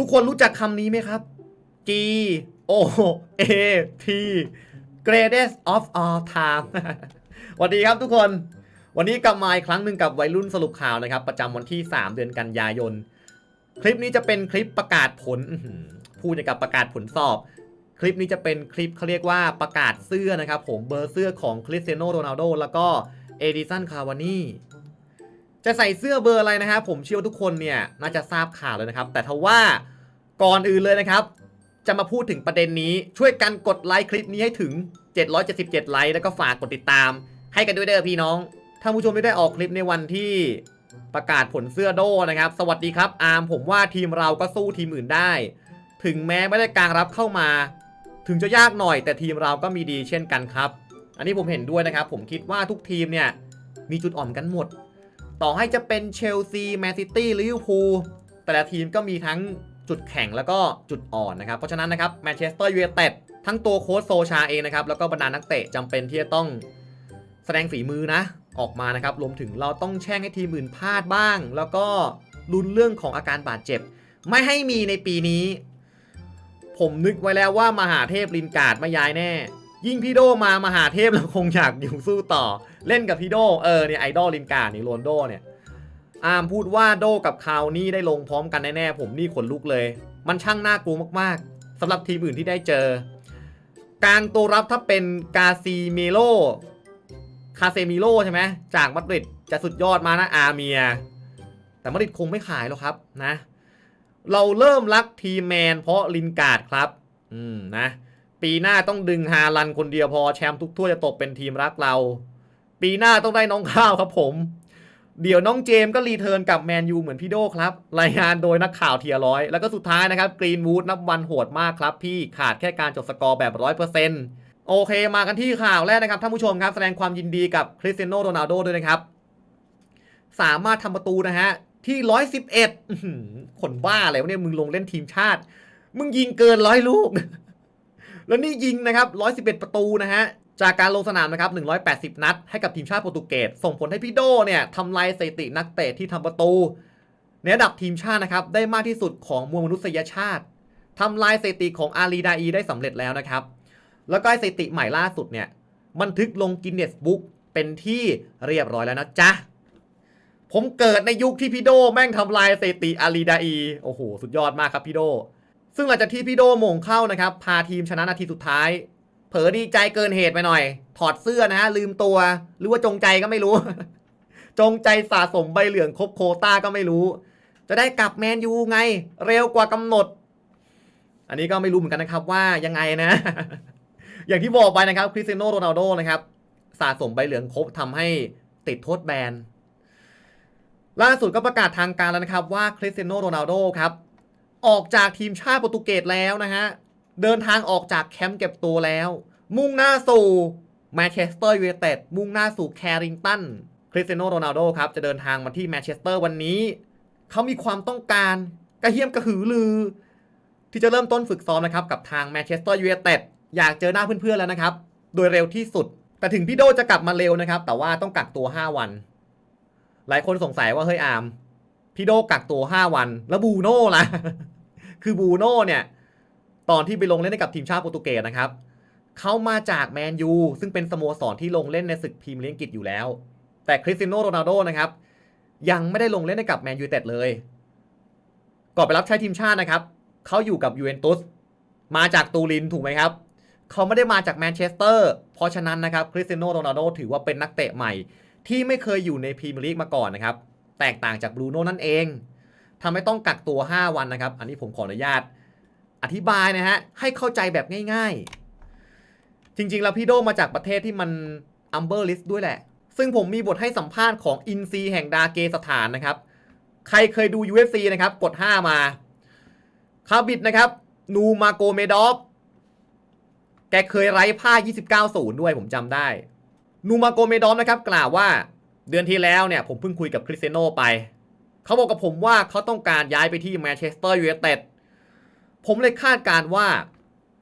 ทุกคนรู้จักคำนี้ไหมครับ G O A T greatest of all time สวัสดีครับทุกคน วันนี้กลับมาอีกครั้งหนึ่งกับวัยรุ่นสรุปข่าวนะครับ ประจำวันที่ 3 เดือนกันยายน คลิปนี้จะเป็นคลิปประกาศผลอื้อหือพูดอย่างกับประกาศผลสอบ คลิปนี้จะเป็นคลิปเขาเรียกว่าประกาศเสื้อนะครับ ผมเบอร์เสื้อของคริสเตียโนโรนัลโดแล้วก็เอดิสันคาวานี จะใส่เสื้อเบอร์อะไรนะครับ ผมเชื่อว่าทุกคนเนี่ยน่าจะทราบข่าวเลยนะครับ แต่ทว่าก่อนอื่นเลยนะครับ จะมาพูดถึงประเด็นนี้ช่วยกันกดไลค์คลิปนี้ให้ถึง 777 ไลค์แล้วก็ฝากกดติดตาม ให้กันด้วยเด้อพี่น้องถ้าผู้ชมไม่ได้ออกคลิปในวันที่ประกาศผลเสื้อโดนะครับ สวัสดีครับอาร์มผมว่าทีมเราก็สู้ทีมอื่นได้ ถึงแม้ไม่ได้กลางรับเข้ามา ถึงจะยากหน่อย แต่ทีมเราก็มีดีเช่นกันครับ อันนี้ผมเห็นด้วยนะครับ ผมคิดว่าทุกทีมเนี่ยมีจุดอ่อนกันหมด ต่อให้จะเป็นเชลซีแมนซิตี้ลิเวอร์พูลแต่ละทีมก็มีทั้งจุดแข็งแล้วก็จุดอ่อนนะครับ เพราะฉะนั้นนะครับแมนเชสเตอร์ยูไนเต็ดทั้งตัวโค้ชโซชาเองนะครับ แล้วก็บรรดานักเตะจำเป็นที่จะต้องแสดงฝีมือนะ ออกมานะครับ รวมถึงเราต้องแช่งให้ทีมอื่นพลาดบ้าง แล้วก็ลุ้นเรื่องของอาการบาดเจ็บ ไม่ให้มีในปีนี้ ผมนึกไว้แล้วว่ามหาเทพลินการ์ดไม่ย้ายแน่ ยิ่งพี่โดมามหาเทพเราคงอยากอยู่สู้ต่อ เล่นกับพี่โดเออเนี่ยไอดอลลินการ์นี่โรนโดเนี่ยอาร์มพูดว่าโดกับคาวนี่ได้ลงพร้อมกันแน่ๆผมนี่ขนลุกเลย มันช่างน่ากลัวมากๆสำหรับทีมอื่นที่ได้เจอ กลางตัวรับถ้าเป็นกาซีเมโลคาเซมิโลใช่ไหมจากมาดริดจะสุดยอดมานะอาเมีย แต่มาดริดคงไม่ขายหรอกครับนะ เราเริ่มรักทีแมนเพราะลินการ์ดครับ อืมนะ ปีหน้าต้องดึงฮาลันคนเดียวพอแชมป์ทุกทั่วจะตกเป็นทีมรักเรา ปีหน้าต้องได้น้องข้าวครับผม เดี๋ยวน้องเจมส์ก็รีเทิร์นกับแมนยูเหมือนพี่โดครับ รายงานโดยนักข่าวเทียร้อย แล้วก็สุดท้ายนะครับกรีนวูดนับวันโหดมากครับ พี่ขาดแค่การจบสกอร์แบบร้อยเปอร์เซ็นต์โอเคมากันที่ข่าวแรกนะครับท่านผู้ชมครับแสดงความยินดีกับคริสเตียโนโรนัลโดด้วยนะครับ สามารถทำประตูนะฮะที่ร้อยสิบเอ็ดคนบ้าอะไรวะเนี่ยมึงลงเล่นทีมชาติ มึงยิงเกินร้อยลูก แล้วนี่ยิงนะครับ111 ประตูนะฮะจากการลงสนามนะครับ 180 นัด ให้กับทีมชาติโปรตุเกส ส่งผลให้พี่โดเนี่ยทำลายสถิตินักเตะที่ทำประตู ในระดับทีมชาตินะครับ ได้มากที่สุดของมวลมนุษยชาติทำลายสถิติของอาลีดาอีได้สำเร็จแล้วนะครับ แล้วก็สถิติใหม่ล่าสุดเนี่ยบันทึกลงกินเนสบุ๊กเป็นที่เรียบร้อยแล้วนะจ๊ะ ผมเกิดในยุคที่พี่โดแม่งทำลายสถิติอาลีดาอี โอ้โห สุดยอดมากครับพี่โด ซึ่งหลังจากที่พี่โดโมงเข้านะครับ พาทีมชนะนาทีสุดท้าย เผลอดีใจเกินเหตุไปหน่อย ถอดเสื้อนะฮะลืมตัว หรือว่าจงใจก็ไม่รู้ จงใจสะสมใบเหลืองครบโคต้าก็ไม่รู้ จะได้กลับแมนยูไง เร็วกว่ากำหนด อันนี้ก็ไม่รู้เหมือนกันนะครับว่ายังไงนะ อย่างที่บอกไปนะครับคริสเตียโนโรนัลโดนะครับสะสมใบเหลืองครบทำให้ติดโทษแบนล่าสุดก็ประกาศทางการแล้วนะครับว่าคริสเตียโนโรนัลโดครับ ออกจากทีมชาติโปรตุเกสแล้วนะฮะ เดินทางออกจากแคมป์เก็บตัวแล้ว มุ่งหน้าสู่แมนเชสเตอร์ยูไนเต็ดมุ่งหน้าสู่แคริงตันคริสเตียโนโรนัลโดครับ จะเดินทางมาที่แมนเชสเตอร์วันนี้ เขามีความต้องการกระเฮี้ยมกระหือรือ ที่จะเริ่มต้นฝึกซ้อมนะครับ กับทางแมนเชสเตอร์ยูไนเต็ดอยากเจอหน้าเพื่อนๆแล้วนะครับ โดยเร็วที่สุด แต่ถึงพี่โดจะกลับมาเร็วนะครับ แต่ว่าต้องกักตัว 5 วัน หลายคนสงสัยว่าเฮ้ยอาร์ม พี่โดกักตัว 5 วัน แล้วบูโน่ล่ะ คือบูโน่เนี่ย ตอนที่ไปลงเล่นให้กับทีมชาติโปรตุเกสนะครับ เขามาจากแมนยูซึ่งเป็นสโมสรที่ลงเล่นในศึกพรีเมียร์ลีกอังกฤษอยู่แล้ว แต่คริสตียโนโรนัลโดนะครับ ยังไม่ได้ลงเล่นให้กับแมนยูเต็ดเลย ก่อนไปรับใช้ทีมชาตินะครับ เขาอยู่กับยูเวนตุส มาจากตูรินถูกไหมครับเขาไม่ได้มาจากแมนเชสเตอร์ เพราะฉะนั้นนะครับคริสเตียโนโรนัลโดถือว่าเป็นนักเตะใหม่ ที่ไม่เคยอยู่ในพรีเมียร์ลีกมาก่อนนะครับ แตกต่างจากบรูโน่นั่นเองทำให้ต้องกักตัว 5 วันนะครับ อันนี้ผมขออนุญาตอธิบายนะฮะ ให้เข้าใจแบบง่ายๆ จริงๆ แล้วพี่โดมาจากประเทศที่มันอัมเบอร์ลิสด้วยแหละ ซึ่งผมมีบทให้สัมภาษณ์ของอินซีแห่งดาเกสถานนะครับ ใครเคยดู UFC นะครับ กด 5 มาคาบิดนะครับ นูมาโกเมดอฟ แกเคยไร้ผ้า 29-0 ด้วยผมจำได้ นูมาโกเมดอฟนะครับ กล่าวว่า เดือนที่แล้วเนี่ยผมเพิ่งคุยกับคริสเซโนไป เขาบอกกับผมว่าเขาต้องการย้ายไปที่แมนเชสเตอร์ยูไนเต็ดผมเลยคาดการณ์ว่า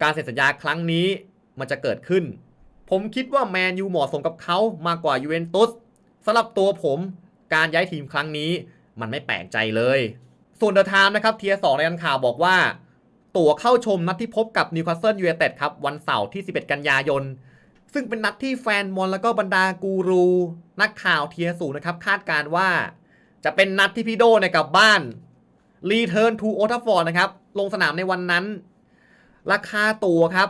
การเซ็นสัญญาครั้งนี้มันจะเกิดขึ้น ผมคิดว่าแมนยูเหมาะสมกับเขามากกว่ายูเวนตุสสำหรับตัวผมการย้ายทีมครั้งนี้มันไม่แปลกใจเลย ส่วนเดอะไทม์นะครับเทียร์สองในการข่าวบอกว่า ตั๋วเข้าชมนัดที่พบกับนิวคาสเซิลยูไนเต็ดครับวันเสาร์ที่ 11 กันยายน ซึ่งเป็นนัดที่แฟนบอลแล้วก็บรรดากูรูนักข่าวเทียสูงนะครับ คาดการว่าจะเป็นนัดที่พี่โดเนี่ยกลับบ้านรีเทิร์นทูโอทัฟฟอร์ดนะครับ ลงสนามในวันนั้น ราคาตั๋วครับ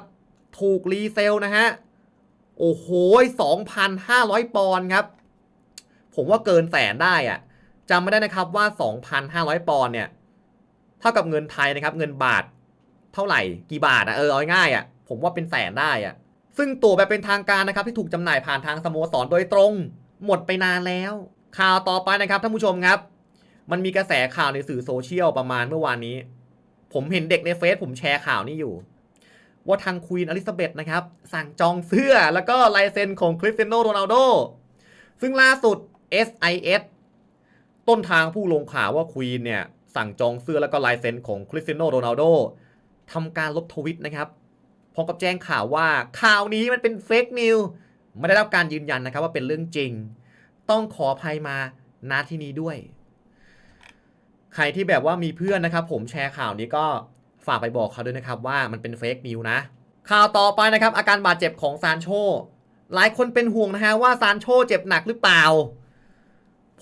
ถูกรีเซลนะฮะ โอ้โห 2,500 ปอนด์ครับ ผมว่าเกินแสนได้อะจำไม่ได้นะครับว่า 2,500 ปอนด์เนี่ย เท่ากับเงินไทยนะครับ เงินบาทเท่าไหร่ กี่บาทอะเออเอาง่ายอะผมว่าเป็นแสนได้อะ ซึ่งตั๋วแบบเป็นทางการนะครับที่ถูกจำหน่ายผ่านทางสโมสรโดยตรง หมดไปนานแล้ว ข่าวต่อไปนะครับท่านผู้ชมครับ มันมีกระแสข่าวในสื่อโซเชียลประมาณเมื่อวานนี้ ผมเห็นเด็กในเฟซผมแชร์ข่าวนี้อยู่ ว่าทางควีนอลิซาเบธนะครับ สั่งจองเสื้อแล้วก็ลายเซ็นของคริสเตียโนโรนัลโดซึ่งล่าสุด SIS ต้นทางผู้ลงข่าวว่าควีนเนี่ยสั่งจองเสื้อแล้วก็ลายเซ็นของคริสเตียโนโรนัลโดทำการลบทวิตนะครับ ร้อมกับแจ้งข่าวว่าข่าวนี้มันเป็นเฟกนิวไม่ได้รับการยืนยันนะครับว่าเป็นเรื่องจริง ต้องขออภัยมาณที่นี้ด้วย ใครที่แบบว่ามีเพื่อนนะครับ ผมแชร์ข่าวนี้ก็ฝากไปบอกเขาด้วยนะครับว่ามันเป็นเฟกนิวนะ ข่าวต่อไปนะครับ อาการบาดเจ็บของซานโช หลายคนเป็นห่วงนะฮะว่าซานโชเจ็บหนักหรือเปล่า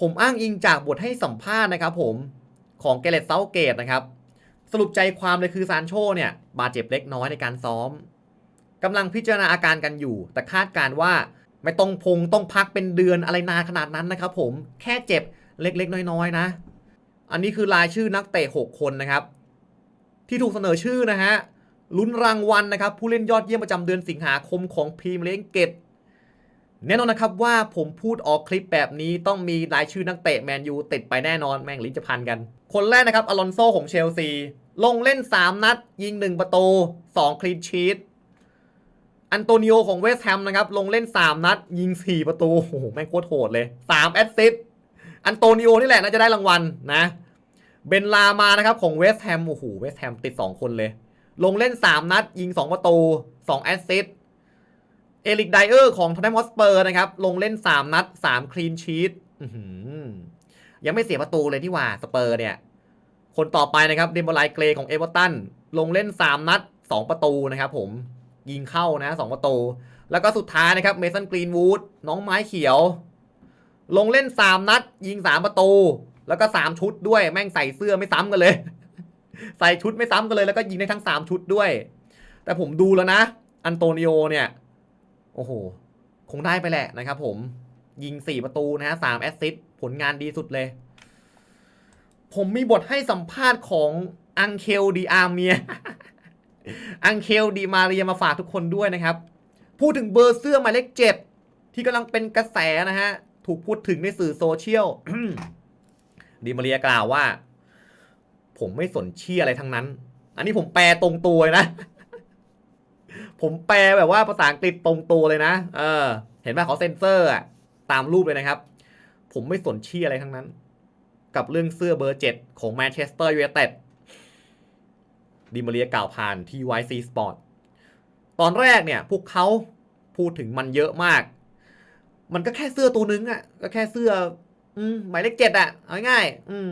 ผมอ้างอิงจากบทให้สัมภาษณ์นะครับ ผมของเกเรตเซาเกตนะครับ สรุปใจความเลยคือซานโชเนี่ยบาดเจ็บเล็กน้อยในการซ้อมกำลังพิจารณาอาการกันอยู่ แต่คาดการว่าไม่ต้องพงต้องพักเป็นเดือนอะไรนานขนาดนั้นนะครับผมแค่เจ็บเล็กๆ น้อยๆนะ อันนี้คือรายชื่อนักเตะ 6 คนนะครับ ที่ถูกเสนอชื่อนะฮะลุ้นรางวัลนะครับ ผู้เล่นยอดเยี่ยมประจำเดือนสิงหาคมของพรีเมียร์ลีกอังกฤษ แน่นอนนะครับว่าผมพูดออกคลิปแบบนี้ต้องมีรายชื่อนักเตะแมนยูติดไปแน่นอนแม่งลิ้นจะพันกัน คนแรกนะครับอลอนโซของเชลซี ลงเล่น 3 นัด ยิง 1 ประตู 2 คลีนชีตอันโตนิโอของเวสต์แฮมนะครับ ลงเล่น 3 นัด ยิง 4 ประตู โอ้โห แม่งโคตรโหดเลย 3 แอสซิสต์อันโตนิโอนี่แหละน่าจะได้รางวัลนะเบนลามานะครับของเวสต์แฮมโอ้โหเวสต์แฮมติด 2 คนเลย ลงเล่น 3 นัด ยิง 2 ประตู 2 แอสซิสต์ เอริกไดเออร์ของทอนแนมอสเปอร์นะครับ ลงเล่น 3 นัด 3 คลีนชีตยังไม่เสียประตูเลยที่ว่าสเปอร์เนี่ย คนต่อไปนะครับเดมบลไลเกรของเอเวอร์ตันลงเล่น 3 นัด 2 ประตูนะครับผมยิงเข้านะ 2 ประตู แล้วก็สุดท้ายนะครับเมสันกรีนวูดน้องไม้เขียว ลงเล่น 3 นัด ยิง 3 ประตู แล้วก็ 3 ชุดด้วยแม่งใส่เสื้อไม่ซ้ำกันเลย ใส่ชุดไม่ซ้ำกันเลยแล้วก็ยิงได้ทั้ง 3 ชุดด้วย แต่ผมดูแล้วนะ อันโตนิโอเนี่ย โอ้โห คงได้ไปแหละนะครับผม ยิง 4 ประตูนะฮะ3แอสซิสต์ผลงานดีสุดเลย ผมมีบทให้สัมภาษณ์ของอังเคลดีอาร์เมีย อังเคลดีมาเรียมาฝากทุกคนด้วยนะครับ พูดถึงเบอร์เสื้อหมายเลขเจ็ดที่กำลังเป็นกระแสนะฮะ ถูกพูดถึงในสื่อโซเชียลดีมาเรียกล่าวว่า ผมไม่สนเชี่ยอะไรทั้งนั้น อันนี้ผมแปลตรงตัวนะ ผมแปลแบบว่าภาษาอังกฤษตรงตัวเลยนะ เออ เห็นไหมเขาเซ็นเซอร์อะตามรูปเลยนะครับ ผมไม่สนเชี่ยอะไรทั้งนั้น กับเรื่องเสื้อเบอร์เจ็ดของแมนเชสเตอร์ยูไนเต็ดดิมาเรียกล่าวผ่านที่ YC Sport ตอนแรกเนี่ย พวกเขาพูดถึงมันเยอะมาก มันก็แค่เสื้อตัวนึงอะ่ะ ก็แค่เสื้อ อืมหมายเลขเจ็ดอะ เอาง่ายๆอืม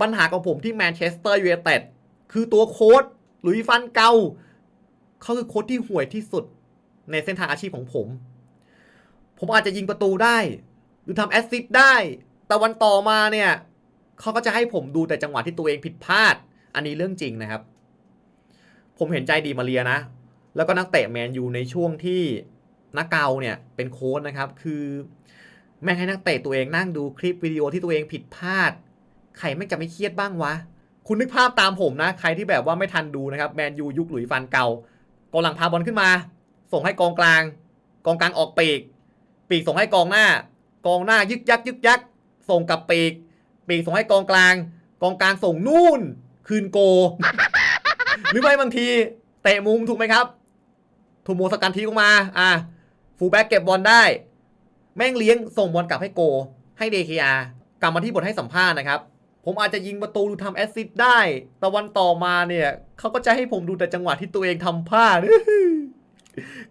ปัญหาของผมที่แมนเชสเตอร์ยูไนเต็ดคือตัวโค้ดหลุยฟันเกา เขาคือโค้ดที่ห่วยที่สุดในเส้นทางอาชีพของผม ผมอาจจะยิงประตูได้ หรือทำแอสซิสต์ได้ แต่วันต่อมาเนี่ยเขาก็จะให้ผมดูแต่จังหวะที่ตัวเองผิดพลาด อันนี้เรื่องจริงนะครับ ผมเห็นใจดีมาเรียนะ แล้วก็นักเตะแมนยูในช่วงที่นักเกาเนี่ยเป็นโค้ชนะครับ คือแม่งให้นักเตะตัวเองนั่งดูคลิปวิดีโอที่ตัวเองผิดพลาด ใครไม่จะไม่เครียดบ้างวะ คุณนึกภาพตามผมนะ ใครที่แบบว่าไม่ทันดูนะครับ แมนยูยุคหลุยส์ฟันเก่า องหลังพาบอลขึ้นมา ส่งให้กองกลาง กองกลางออกปีก ปีกส่งให้กองหน้า กองหน้ายึกยักยึกยัก ส่งกลับปีก ปีกส่งให้กองกลาง กองกลางส่งนู่น คืนโก หรือไม่บางทีเตะมุมถูกไหมครับ ถูกโมสกันทีออกมา อะฟูลแบ็กเก็บบอลได้ แม่งเลี้ยงส่งบอลกลับให้โก ให้เดคากลับมาที่บทให้สัมภาษณ์นะครับ ผมอาจจะยิงประตูหรือทำแอสซิสต์ได้แต่วันต่อมาเนี่ยเขาก็จะให้ผมดูแต่จังหวะที่ตัวเองทำพลาด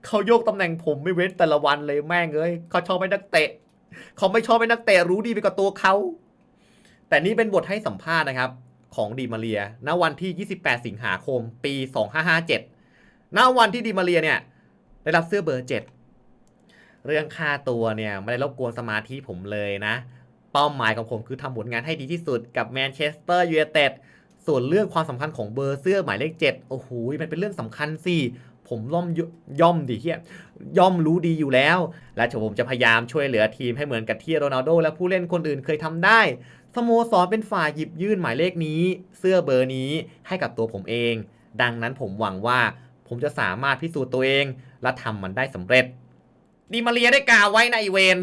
เขาโยกตำแหน่งผมไม่เว้นแต่ละวันเลยแม่งเอ้ยเขาชอบให้นักเตะเขาไม่ชอบให้นักเตะรู้ดีไปกว่าตัวเขา แต่นี่เป็นบทให้สัมภาษณ์นะครับ ของดีมาเรีย ณ วันที่ 28 สิงหาคม ปี 2557 ณ วันที่ดีมาเรียเนี่ย ได้รับเสื้อเบอร์ 7 เรื่องค่าตัวเนี่ย ไม่ได้รบกวนสมาธิผมเลยนะ เป้าหมายของผมคือทำผลงานให้ดีที่สุดกับแมนเชสเตอร์ยูไนเต็ดส่วนเรื่องความสำคัญของเบอร์เสื้อหมายเลข 7 โอ้โหมันเป็นเรื่องสำคัญสิผมย่อมย่อมดีเฮียย่อมรู้ดีอยู่แล้ว และผมจะพยายามช่วยเหลือทีมให้เหมือนกับที่โรนัลโดและผู้เล่นคนอื่นเคยทำได้สโมสรเป็นฝ่ายหยิบยื่นหมายเลขนี้ เสื้อเบอร์นี้ให้กับตัวผมเอง ดังนั้นผมหวังว่าผมจะสามารถพิสูจน์ตัวเอง และทำมันได้สำเร็จ ดีมาเรียได้กล่าวไว้ในอีเวน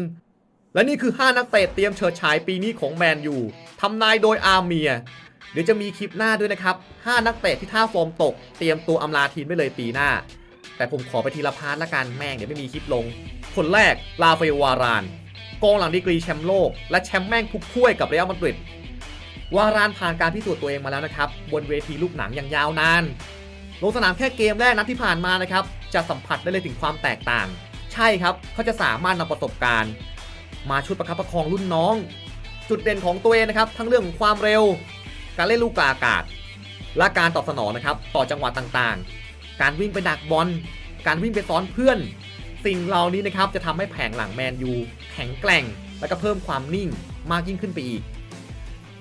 และนี่คือ 5 นักเตะเตรียมเฉิดฉายปีนี้ของแมนยูทำนายโดยอาร์เมีย เดี๋ยวจะมีคลิปหน้าด้วยนะครับ 5 นักเตะที่ท่าฟอร์มตก เตรียมตัวอำลาทีมไปเลยปีหน้า แต่ผมขอไปทีละพาร์ทละกันแม่งเดี๋ยวไม่มีคลิปลง คนแรกลาเฟวารานกองหลังดีกรีแชมป์โลก และแชมป์แม่งทุกถ้วยกับเรอัลมาดริดวารานผ่านการพิสูจน์ตัวเองมาแล้วนะครับ บนเวทีลูกหนังอย่างยาวนาน ลงสนามแค่เกมแรกนัดที่ผ่านมานะครับ จะสัมผัสได้เลยถึงความแตกต่าง ใช่ครับเขาจะสามารถนำประสบการณ์ มาชุดประคับประคองรุ่นน้อง จุดเด่นของตัวเองนะครับ ทั้งเรื่องของความเร็ว การเล่นลูกกาอากาศ และการตอบสนองนะครับ ต่อจังหวะต่างๆ การวิ่งไปดักบอล การวิ่งไปซ้อนเพื่อน สิ่งเหล่านี้นะครับจะทำให้แผงหลังแมนยูแข็งแกร่ง และก็เพิ่มความนิ่งมากยิ่งขึ้นไปอีก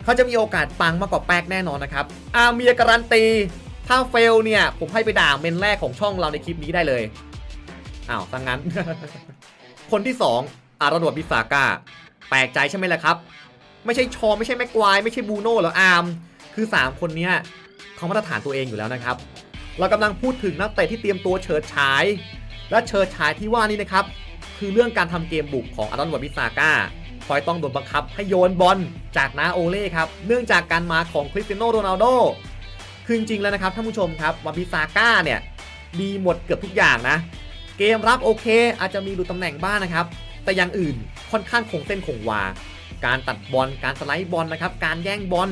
เขาจะมีโอกาสปังมากกว่าแป๊กแน่นอนนะครับ อาเมียการันตี ถ้าเฟลเนี่ย ผมให้ไปด่าเมนแรกของช่องเราในคลิปนี้ได้เลย อ้าวตังงั้น คนที่ 2 อารนวดบิสาก้าแปลกใจใช่ไหมล่ะครับ ไม่ใช่ชอไม่ใช่แม็กควายไม่ใช่บูโน่หรออาร์มคือ 3 คนนี้เขามาตรฐานตัวเองอยู่แล้วนะครับ เรากำลังพูดถึงนักเตะที่เตรียมตัวเฉิดฉาย และเฉิดฉายที่ว่านี้นะครับ คือเรื่องการทำเกมบุกของอารอนวดบิสาก้าคอยต้องโดนบังคับให้โยนบอลจากนาโอเล่ครับ เนื่องจากการมาของคริสเตียโนโรนัลโดคือจริงๆแล้วนะครับท่านผู้ชมครับวาบิซาก้าเนี่ยดีหมดเกือบทุกอย่างนะ เกมรับโอเค อาจจะมีหลุดตำแหน่งบ้างนะครับ แต่อย่างอื่นค่อนข้างคงเส้นคงวา การตัดบอล การสไลด์บอลนะครับ การแย่งบอล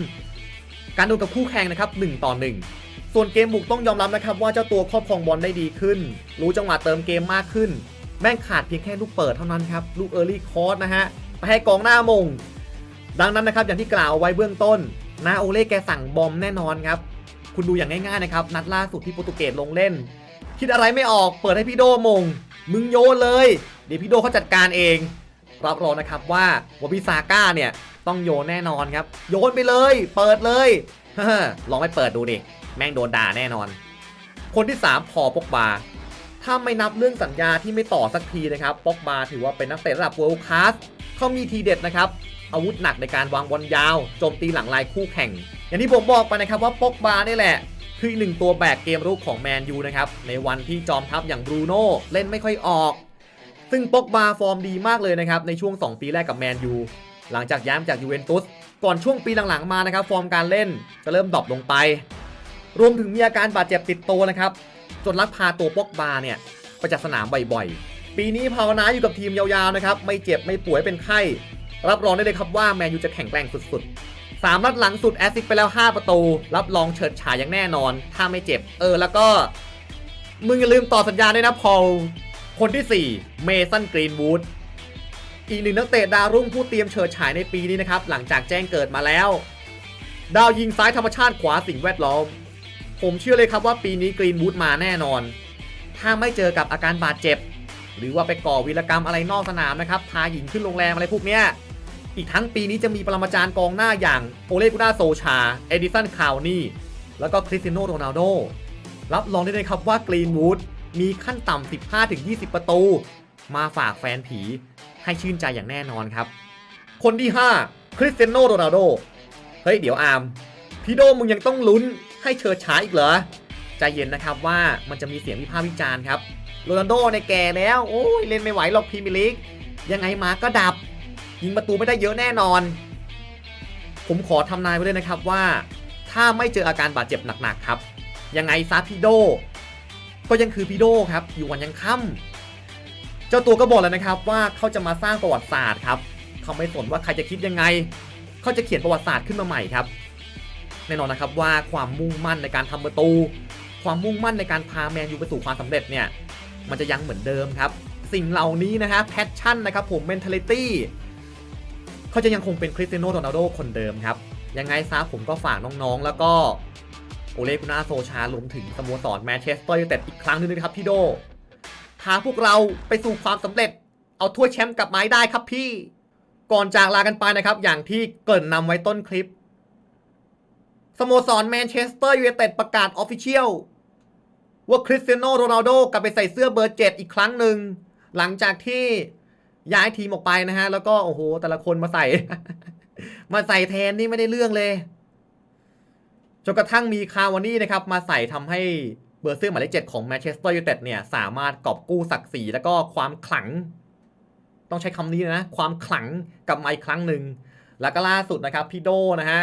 การดูกับคู่แข่งนะครับ1ต่อ 1 ส่วนเกมบุกต้องยอมรับนะครับ ว่าเจ้าตัวครอบครองบอลได้ดีขึ้น รู้จังหวะเติมเกมมากขึ้น แม่งขาดเพียงแค่ลูกเปิดเท่านั้นครับ ลูกเออร์ลี่คอร์สนะฮะไปให้กองหน้ามง ดังนั้นนะครับอย่างที่กล่าวเอาไว้เบื้องต้นนาโอเล่แกสั่งบอมแน่นอนครับ คุณดูอย่างง่ายๆนะครับ นัดล่าสุดที่โปรตุเกสลงเล่น คิดอะไรไม่ออก เปิดให้พี่โดมง มึงโยนเลย เดี๋ยวพี่โดเขาจัดการเอง รับรองนะครับว่าวาบิซาก้าเนี่ยต้องโยนแน่นอนครับ โยนไปเลย เปิดเลยลองไปเปิดดูดิ แม่งโดนด่าแน่นอน คนที่ 3 พอปกบา ถ้าไม่นับเรื่องสัญญาที่ไม่ต่อสักทีนะครับปอกบาถือว่าเป็นนักเตะระดับ world class เขามีทีเด็ดนะครับ อาวุธหนักในการวางบอลยาว โจมตีหลังลายคู่แข่ง อย่างที่ผมบอกไปนะครับว่าปอกบานี่แหละ คือหนึ่งตัวแบกเกมรุกของแมนยูนะครับ ในวันที่จอมทัพอย่างบรูโน่เล่นไม่ค่อยออก ซึ่งปอกบาฟอร์มดีมากเลยนะครับในช่วง 2 ปีแรกกับแมนยูหลังจากย้ายมาจากยูเวนตุสก่อนช่วงปีหลังๆมานะครับ ฟอร์มการเล่นจะเริ่มดรอปลงไป รวมถึงมีอาการบาดเจ็บติดตัวนะครับจนลักพาตัวปอกบาเนี่ยไปจากสนามบ่อยๆ ปีนี้ภาวนาอยู่กับทีมยาวๆนะครับไม่เจ็บไม่ป่วยเป็นไข้ รับรองได้เลยครับว่าแมนยูจะแข็งแกร่งสุดๆ3นัดหลังสุดแอสซิสไปแล้ว 5 ประตู รับรองเฉิดฉายอย่างแน่นอน ถ้าไม่เจ็บ เออแล้วก็ มึงอย่าลืมต่อสัญญาด้วยนะพอล คนที่ 4 เมสันกรีนวูดอีกหนึ่งนักเตะดาวรุ่งผู้เตรียมเฉิดฉายในปีนี้นะครับ หลังจากแจ้งเกิดมาแล้ว ดาวยิงซ้ายธรรมชาติขวาสิ่งแวดล้อม ผมเชื่อเลยครับว่าปีนี้กรีนวูดมาแน่นอน ถ้าไม่เจอกับอาการบาดเจ็บ หรือว่าไปก่อวีรกรรมอะไรนอกสนามนะครับ พาหญิงขึ้นโรงแรมอะไรพวกเนี้ยอีกทั้งปีนี้จะมีปรมาจารย์กองหน้าอย่างโอเลกุน่าโซชา เอดิสันคาวนี่ แล้วก็คริสตียโนโรนัลโดรับรองได้เลยครับว่ากรีนวูด มีขั้นต่ำ 15-20 ประตู มาฝากแฟนผีให้ชื่นใจอย่างแน่นอนครับ คนที่ 5 คริสเตียโนโรนัลโด เฮ้ย เดี๋ยวอาร์มพี่โดมึงยังต้องลุ้นให้เชิดฉายอีกเหรอ ใจเย็นนะครับว่ามันจะมีเสียงวิพากษ์วิจารณ์ครับโรนัลโดในแก่แล้ว โอ้ยเล่นไม่ไหวหรอกพรีเมียร์ลีกยังไงมาก็ดับ ยิงประตูไม่ได้เยอะแน่นอน ผมขอทำนายไว้เลยนะครับว่า ถ้าไม่เจออาการบาดเจ็บหนักๆครับ ยังไงซาพีโด ก็ยังคือพี่โดครับอยู่วันยังค่ำเจ้าตัวก็บอกแล้วนะครับว่าเขาจะมาสร้างประวัติศาสตร์ครับเขาไม่สนว่าใครจะคิดยังไง เขาจะเขียนประวัติศาสตร์ขึ้นมาใหม่ครับ แน่นอนนะครับว่าความมุ่งมั่นในการทำประตู ความมุ่งมั่นในการพาแมนยูไปสู่ความสำเร็จเนี่ยมันจะยังเหมือนเดิมครับ สิ่งเหล่านี้นะฮะแพชชั่นนะครับผม mentality เขาจะยังคงเป็นคริสเตียโนโรนัลโดคนเดิมครับยังไงซะผมก็ฝากน้องๆ แล้วก็ โอเลกุน่าโซชารวมถึงสโมสรแมนเชสเตอร์ยูไนเต็ดอีกครั้งหนึงนะครับพี่โดพาพวกเราไปสู่ความสำเร็จ เอาถ้วยแชมป์กลับมาได้ครับพี่ ก่อนจากลากันไปนะครับ อย่างที่เกริ่นนำไว้ต้นคลิปสโมสรแมนเชสเตอร์ยูไนเต็ดประกาศออฟฟิเชียลว่าคริสเตียโนโรนัลโดกลับไปใส่เสื้อเบอร์เจ็ดอีกครั้งหนึ่ง หลังจากที่ย้ายทีมออกไปนะฮะ แล้วก็โอ้โห แต่ละคนมาใส่ มาใส่แทนนี่ไม่ได้เรื่องเลย นกระทั่งมีคาวานี่นะครับมาใส่ทำให้เบอร์เสื้อหมายเลขเจ็ดของแมนเชสเตอร์ยูไนเต็ดเนี่ยสามารถกอบกู้ศักดิ์ศรีแล้วก็ความขลัง ต้องใช้คำนี้นะ ความขลังกลับมาอีกครั้งหนึ่ง แล้วก็ล่าสุดนะครับพี่โดนะฮะ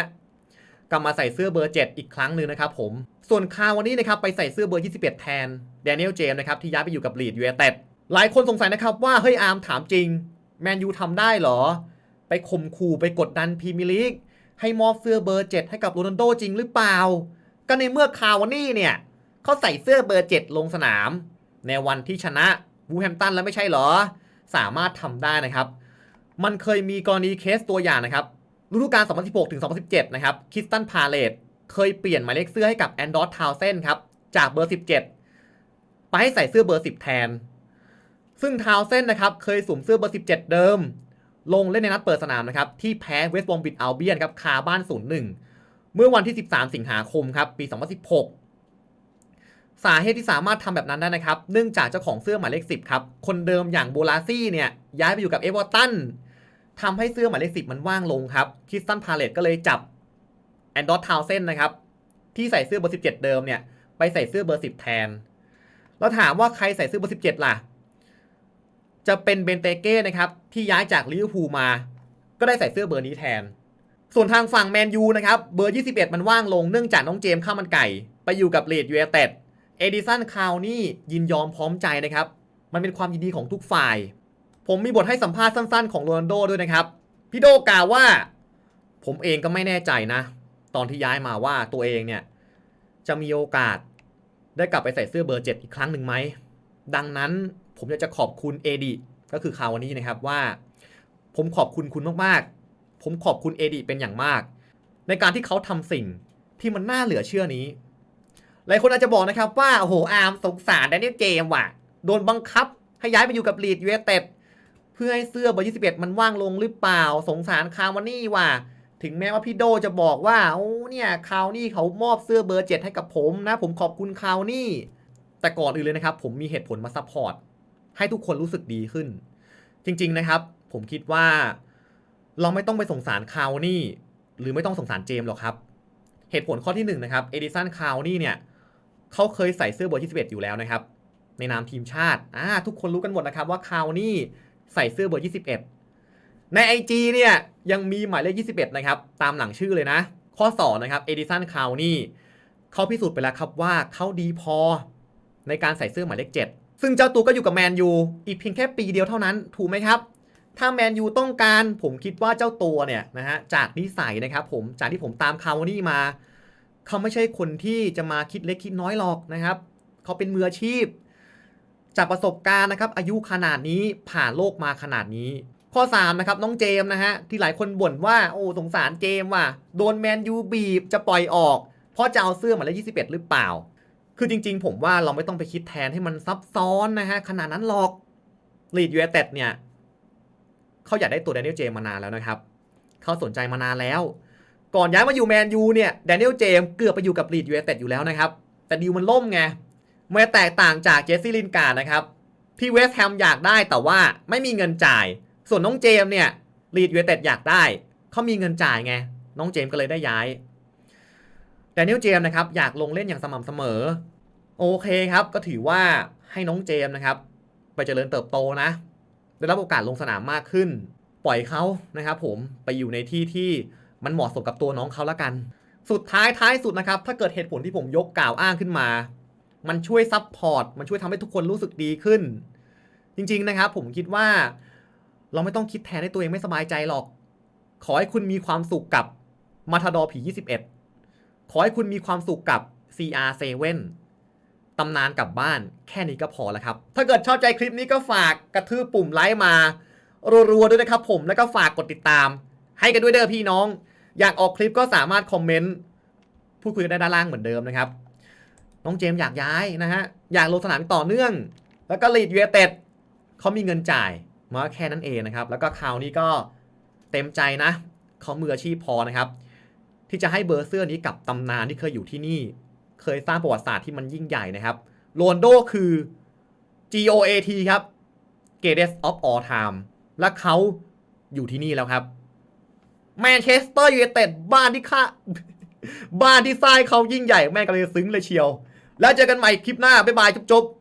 กลับมาใส่เสื้อเบอร์ 7 อีกครั้งหนึ่งนะครับผม ส่วนคาววันนี้นะครับไปใส่เสื้อเบอร์ 21 แทนแดเนียลเจมส์นะครับที่ย้ายไปอยู่กับลีดยู i นเต็ดหลายคนสงสัยนะครับว่าเฮ้ยอาร์มถามจริงแมนยูทำได้เหรอ ไปข่มขู่ไปกดดันพรีเมียร์ลีก ให้มอบเสื้อเบอร์ 7 ให้กับโรนัลโดจริงหรือเปล่า ก็ในเมื่อคาววันนี้เนี่ยเขาใส่เสื้อเบอร์ 7 ลงสนาม ในวันที่ชนะวูแฮมตันแล้วไม่ใช่เหรอ สามารถทำได้นะครับ มันเคยมีกรณีเคสตัวอย่างนะครับฤดูกาล 2016 ถึง 2017 นะครับคิสตันพาเลตเคยเปลี่ยนหมายเลขเสื้อให้กับแอนดอร์ทาวเซนครับจากเบอร์ 17 ไปให้ใส่เสื้อเบอร์ 10 แทน ซึ่งทาวเซนนะครับเคยสวมเสื้อเบอร์ 17 เดิม ลงเล่นในนัดเปิดสนามนะครับที่แพ้เวสต์บอมบิดอัลเบียนครับคาบ้าน 0-1 เมื่อวันที่ 13 สิงหาคมครับปี 2016 สาเหตุที่สามารถทำแบบนั้นได้นะครับ เนื่องจากเจ้าของเสื้อหมายเลข 10 ครับ คนเดิมอย่างโบลาซี่เนี่ยย้ายไปอยู่กับเอเวอร์ตันทำให้เสื้อหมายเลขสิบมันว่างลงครับคริสตันพาเลตก็เลยจับแอนดอร์ทาวเซนนะครับที่ใส่เสื้อเบอร์ 17 เดิมเนี่ยไปใส่เสื้อเบอร์ 10 แทน แล้วถามว่าใครใส่เสื้อเบอร์ 17 ล่ะ จะเป็นเบนเตเก้นะครับที่ย้ายจากลิเวอร์พูลมา ก็ได้ใส่เสื้อเบอร์นี้แทน ส่วนทางฝั่งแมนยูนะครับเบอร์ 21 มันว่างลงเนื่องจากน้องเจมส์ข้ามันไก่ ไปอยู่กับเลดยูเอเต็ดเอดิสันคาวนี่ยินยอมพร้อมใจนะครับ มันเป็นความยินดีของทุกฝ่าย ผมมีบทให้สัมภาษณ์สั้นๆ ของโรนัลโดด้วยนะครับพี่โดกล่าวว่า ผมเองก็ไม่แน่ใจนะ ตอนที่ย้ายมาว่าตัวเองเนี่ยจะมีโอกาสได้กลับไปใส่เสื้อเบอร์ 7 อีกครั้งหนึ่งไหมดังนั้น ผมอยากจะขอบคุณเอดีก็คือคาวานี้นะครับว่า ผมขอบคุณคุณมากๆ ผมขอบคุณเอดีเป็นอย่างมาก ในการที่เขาทำสิ่งที่มันน่าเหลือเชื่อนี้ หลายคนอาจจะบอกนะครับว่าโอ้โหอาร์มสงสารแดเนียลเจมว่ะโดนบังคับให้ย้ายไปอยู่กับลีดยูเอเต็ดเพื่อให้เสื้อเบอร์21 มันว่างลงหรือเปล่า สงสารคาวานี่ว่ะถึงแม้ว่าพี่โดจะบอกว่าโอ้เนี่ยคาวนี่เขามอบเสื้อเบอร์7ให้กับผมนะ ผมขอบคุณคาวนี่แต่ก่อนอื่นเลยนะครับ ผมมีเหตุผลมาซัพพอร์ต ให้ทุกคนรู้สึกดีขึ้น จริง ๆนะครับ ผมคิดว่า เราไม่ต้องไปสงสารคาวนี่ หรือไม่ต้องสงสารเจมส์หรอกครับ เหตุผลข้อที่หนึ่งนะครับเอดิสันคาวนี่เนี่ยเขาเคยใส่เสื้อเบอร์21อยู่แล้วนะครับ ในนามทีมชาติอ่าทุกคนรู้กันหมดนะครับว่าคาวนี่ใส่เสื้อเบอร์ 21 ใน IG เนี่ยยังมีหมายเลข 21 นะครับ ตามหลังชื่อเลยนะ ข้อ 2 นะครับเอดิสันคาวนี่เขาพิสูจน์ไปแล้วครับว่าเขาดีพอในการใส่เสื้อหมายเลข 7 ซึ่งเจ้าตัวก็อยู่กับแมนยูอีกเพียงแค่ปีเดียวเท่านั้นถูกไหมครับ ถ้าแมนยูต้องการผมคิดว่าเจ้าตัวเนี่ยนะฮะจากนิสัยนะครับผมจากที่ผมตามคาวานี่มาเขาไม่ใช่คนที่จะมาคิดเล็กคิดน้อยหรอกนะครับเขาเป็นมืออาชีพ จากประสบการณ์นะครับอายุขนาดนี้ผ่านโลกมาขนาดนี้ข้อ3นะครับน้องเจมส์นะฮะที่หลายคนบ่นว่าโอ้สงสารเจมส์ว่ะโดนแมนยูบีบจะปล่อยออก เพราะจะเอาเสื้อหมายเลข21 หรือเปล่า คือจริงๆ ผมว่าเราไม่ต้องไปคิดแทนให้มันซับซ้อนนะฮะ ขนาดนั้นหรอกลีดยู i นเต็ดเนี่ยเขาอยากได้ตัวแดเนียลเจมมานานแล้วนะครับเขาสนใจมานานแล้ว ก่อนย้ายมาอยู่แมนยูเนี่ยแดเนียลเจมเกือบไปอยู่กับลีดยู i นเต็ดอยู่แล้วนะครับ แต่ดีลมันล่มไงไม่แตกต่างจากเจสซี่ลินการ์นะครับที่เวสต์แฮมอยากได้แต่ว่าไม่มีเงินจ่าย ส่วนน้องเจมเนี่ยลีดยู i นเต็ดอยากได้เขามีเงินจ่ายไงน้องเจมก็เลยได้ย้าย แดเนียลเจมนะครับอยากลงเล่นอย่างสม่ำเสมอ โอเคครับ ก็ถือว่าให้น้องเจมนะครับ ไปเจริญเติบโตนะ ได้รับโอกาสลงสนามมากขึ้น ปล่อยเขานะครับผมไปอยู่ในที่ที่มันเหมาะสมกับตัวน้องเขาละกัน สุดท้ายท้ายสุดนะครับ ถ้าเกิดเหตุผลที่ผมยกกล่าวอ้างขึ้นมา มันช่วยซับพอร์ตมันช่วยทำให้ทุกคนรู้สึกดีขึ้น จริง ๆนะครับ ผมคิดว่า เราไม่ต้องคิดแทนให้ตัวเองไม่สบายใจหรอก ขอให้คุณมีความสุขกับมาทาดอผี 21 ขอให้คุณมีความสุขกับ CR7 ตำนานกลับบ้านแค่นี้ก็พอแล้วครับ ถ้าเกิดชอบใจคลิปนี้ก็ฝากกระทืบปุ่มไลค์มารัวๆด้วยนะครับผมแล้วก็ฝากกดติดตาม ให้กันด้วยเด้อพี่น้อง อยากออกคลิปก็สามารถคอมเมนต์พูดคุยกันได้ด้านล่างเหมือนเดิมนะครับ น้องเจมอยากย้ายนะฮะอยากลงสนามต่อเนื่อง แล้วก็ลีดยูเต็ดเขามีเงินจ่ายมาแค่นั้นเองนะครับ แล้วก็คราวนี้ก็เต็มใจนะเขามืออาชีพพอนะครับ ที่จะให้เบอร์เสื้อนี้กับตำนานที่เคยอยู่ที่นี่ เคยสร้างประวัติศาสตร์ที่มันยิ่งใหญ่นะครับโรนโดคือ GOAT ครับ Greatest of All Time และเขาอยู่ที่นี่แล้วครับแมนเชสเตอร์ยูไนเต็ดบ้านที่ค่าบ้านที่สร้างเขายิ่งใหญ่แม่งก็เลยซึ้งเลยเชียว แล้วเจอกันใหม่คลิปหน้า บ๊ายบายจุ๊บๆ